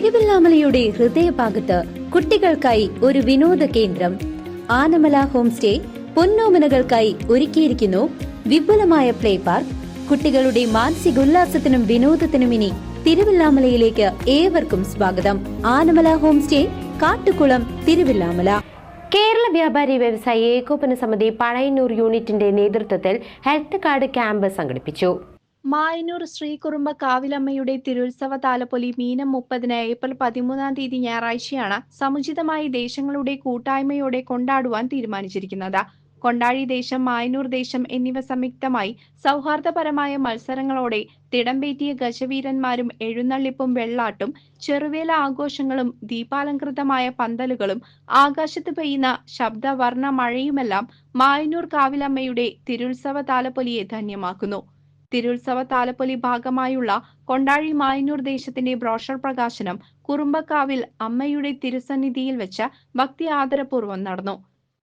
തിരുവല്ലാമലയുടെ ഹൃദയഭാഗത്ത് കുട്ടികൾക്കായി ഒരു വിനോദ കേന്ദ്രം. ആനമല ഹോം സ്റ്റേ പൊന്നോമനകൾക്കായി ഒരുക്കിയിരിക്കുന്നു. വിപുലമായ പ്ലേ പാർക്ക്. കുട്ടികളുടെ മാനസികോല്ലാസത്തിനും വിനോദത്തിനും ഇനി തിരുവല്ലാമലയിലേക്ക് ഏവർക്കും സ്വാഗതം. Anamala home stay Kattukulam Thiruvallamala. Kerala വ്യാപാരി വ്യവസായി ഏകോപന സമിതി പഴയന്നൂർ യൂണിറ്റിന്റെ നേതൃത്വത്തിൽ ഹെൽത്ത് കാർഡ് ക്യാമ്പ് സംഘടിപ്പിച്ചു. മായന്നൂർ ശ്രീകുറുമ്പ കാവിലമ്മയുടെ തിരുത്സവ താലപ്പൊലി മീനം മുപ്പതിന് ഏപ്രിൽ പതിമൂന്നാം തീയതി ഞായറാഴ്ചയാണ് സമുചിതമായി ദേശങ്ങളുടെ കൂട്ടായ്മയോടെ കൊണ്ടാടുവാൻ തീരുമാനിച്ചിരിക്കുന്നത്. കൊണ്ടാഴി ദേശം മായന്നൂർ ദേശം എന്നിവ സംയുക്തമായി സൗഹാർദ്ദപരമായ മത്സരങ്ങളോടെ തിടമ്പേറ്റിയ ഗജവീരന്മാരും എഴുന്നള്ളിപ്പും വെള്ളാട്ടും ചെറുവേല ആഘോഷങ്ങളും ദീപാലംകൃതമായ പന്തലുകളും ആകാശത്ത് പെയ്യുന്ന ശബ്ദവർണ മഴയുമെല്ലാം മായന്നൂർ കാവിലമ്മയുടെ തിരുത്സവ താലപ്പൊലിയെ ധന്യമാക്കുന്നു. തിരുത്സവ താലപ്പൊലി ഭാഗമായുള്ള കൊണ്ടാഴി മായന്നൂർ ദേശത്തിന്റെ ബ്രോഷർ പ്രകാശനം കുറുമ്പക്കാവിൽ അമ്മയുടെ തിരുസന്നിധിയിൽ വെച്ച് ഭക്തി ആദരപൂർവം നടന്നു.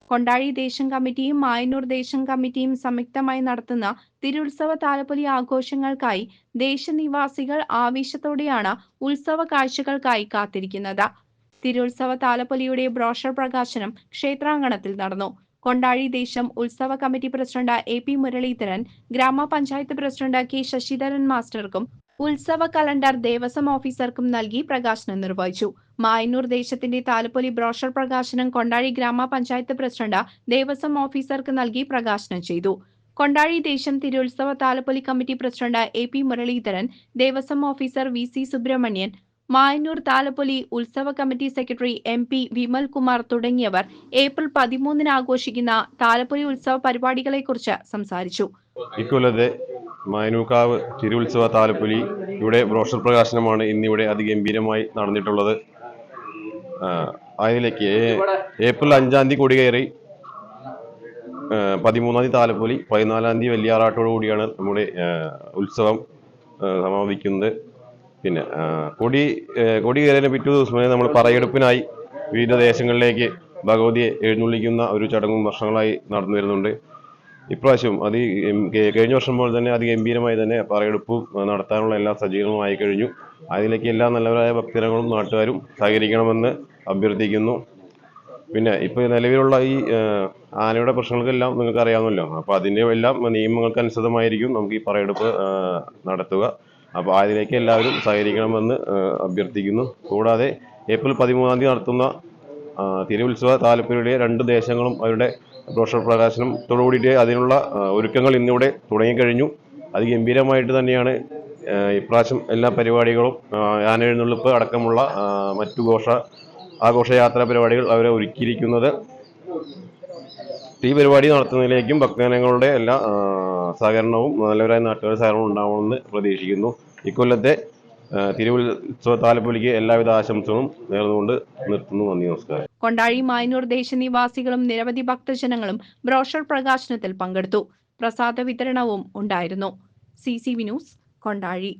കൊണ്ടാഴി ദേശം കമ്മിറ്റിയും മായന്നൂർ ദേശം കമ്മിറ്റിയും സംയുക്തമായി നടത്തുന്ന തിരുത്സവ താലപ്പൊലി ആഘോഷങ്ങൾക്കായി ദേശനിവാസികൾ ആവേശത്തോടെയാണ് ഉത്സവ കാഴ്ചകൾക്കായി കാത്തിരിക്കുന്നത്. തിരുത്സവ താലപ്പൊലിയുടെ ബ്രോഷർ പ്രകാശനം ക്ഷേത്രാങ്കണത്തിൽ നടന്നു. കൊണ്ടാഴി ദേശം ഉത്സവ committee president A P Muraleedharan ഗ്രാമപഞ്ചായത്ത് പ്രസിഡന്റ് കെ ശശിധരൻ മാസ്റ്റർക്കും ഉത്സവ കലണ്ടർ ദേവസ്വം ഓഫീസർക്കും നൽകി പ്രകാശനം നിർവഹിച്ചു. മായന്നൂർ ദേശത്തിന്റെ താലപ്പൊലി ബ്രോഷർ പ്രകാശനം കൊണ്ടാഴി ഗ്രാമപഞ്ചായത്ത് പ്രസിഡന്റ് ദേവസ്വം ഓഫീസർക്ക് നൽകി പ്രകാശനം ചെയ്തു. കൊണ്ടാഴി ദേശം തിരുത്സവ Thalappoli committee president A P Muraleedharan Devaswom officer V C Subrahmanyan Mayannur Thalappoli ഉത്സവ committee secretary M P Vimal Kumar തുടങ്ങിയവർ ഏപ്രിൽ പതിമൂന്നിന് ആഘോഷിക്കുന്ന താലപ്പൊലി ഉത്സവ പരിപാടികളെക്കുറിച്ച് സംസാരിച്ചു. ഇക്കൊല്ലത്തെ മായനൂക്കാവ് തിരുവുത്സവ താലപ്പൊലി ഇവിടെ ബ്രോഷർ പ്രകാശനമാണ് ഇന്നിവിടെ അതിഗംഭീരമായി നടന്നിട്ടുള്ളത്. അതിലേക്ക് ഏപ്രിൽ അഞ്ചാം തീയതി കൊടികയറി പതിമൂന്നാം തീയതി താലപ്പൊലി പതിനാലാം തീയതി വലിയാറാട്ടോടു കൂടിയാണ് നമ്മുടെ ഉത്സവം സമാപിക്കുന്നത്. പിന്നെ കൊടി കൊടി കയറിയതിന് പിറ്റേ ദിവസം നമ്മൾ പറയെടുപ്പിനായി വിവിധ ദേശങ്ങളിലേക്ക് ഭഗവതിയെ എഴുന്നള്ളിക്കുന്ന ഒരു ചടങ്ങും വർഷങ്ങളായി നടന്നു വരുന്നുണ്ട്. ഇപ്രാവശ്യം അത് കഴിഞ്ഞ വർഷം പോലെ തന്നെ അതിഗംഭീരമായി തന്നെ പറയെടുപ്പും നടത്താനുള്ള എല്ലാ സജ്ജീകരണവും ആയി കഴിഞ്ഞു. അതിലേക്ക് എല്ലാ നല്ലവരായ ഭക്തരങ്ങളും നാട്ടുകാരും സഹകരിക്കണമെന്ന് അഭ്യർത്ഥിക്കുന്നു. പിന്നെ ഇപ്പൊ നിലവിലുള്ള ഈ ആനയുടെ പ്രശ്നങ്ങൾക്കെല്ലാം നിങ്ങൾക്ക് അറിയാമല്ലോ അപ്പൊ അതിന്റെ എല്ലാം നിയമങ്ങൾക്ക് അനുസൃതമായിരിക്കും നമുക്ക് ഈ പറയെടുപ്പ് നടത്തുക. അപ്പൊ അതിലേക്ക് എല്ലാവരും സഹകരിക്കണമെന്ന് അഭ്യർത്ഥിക്കുന്നു. കൂടാതെ ഏപ്രിൽ പതിമൂന്നാം തീയതി നടത്തുന്ന തിരുവുത്സവ താലപ്പൊലിയുടെ രണ്ട് ദേശങ്ങളും അവരുടെ ബ്രോഷർ പ്രകാശനത്തോടുകൂടിയിട്ട് അതിനുള്ള ഒരുക്കങ്ങൾ ഇന്നിവിടെ തുടങ്ങിക്കഴിഞ്ഞു. അത് ഗംഭീരമായിട്ട് തന്നെയാണ് ഇപ്രാവശ്യം എല്ലാ പരിപാടികളും ആനഴുന്നുള്ളിപ്പ് അടക്കമുള്ള മറ്റു ഘോഷ ആഘോഷയാത്രാ പരിപാടികൾ അവരെ ഒരുക്കിയിരിക്കുന്നത്. ഈ പരിപാടി നടത്തുന്നതിലേക്കും ഭക്തജനങ്ങളുടെ എല്ലാ സഹകരണവും നല്ലവരായ നാട്ടുകാരുടെ സഹകരണവും ഉണ്ടാവണമെന്ന് പ്രതീക്ഷിക്കുന്നു. ഇക്കൊല്ലത്തെ തിരുവുത്സവ താലപ്പൊലിക്ക് എല്ലാവിധ ആശംസകളും നേർന്നുകൊണ്ട് നിർത്തുന്നു. നന്ദി നമസ്കാരം. കൊണ്ടാഴി മായനൂർ ദേശനിവാസികളും നിരവധി ഭക്തജനങ്ങളും ബ്രോഷർ പ്രകാശനത്തിൽ പങ്കെടുത്തു. പ്രസാദ വിതരണവും ഉണ്ടായിരുന്നു. C C V news Kondazhi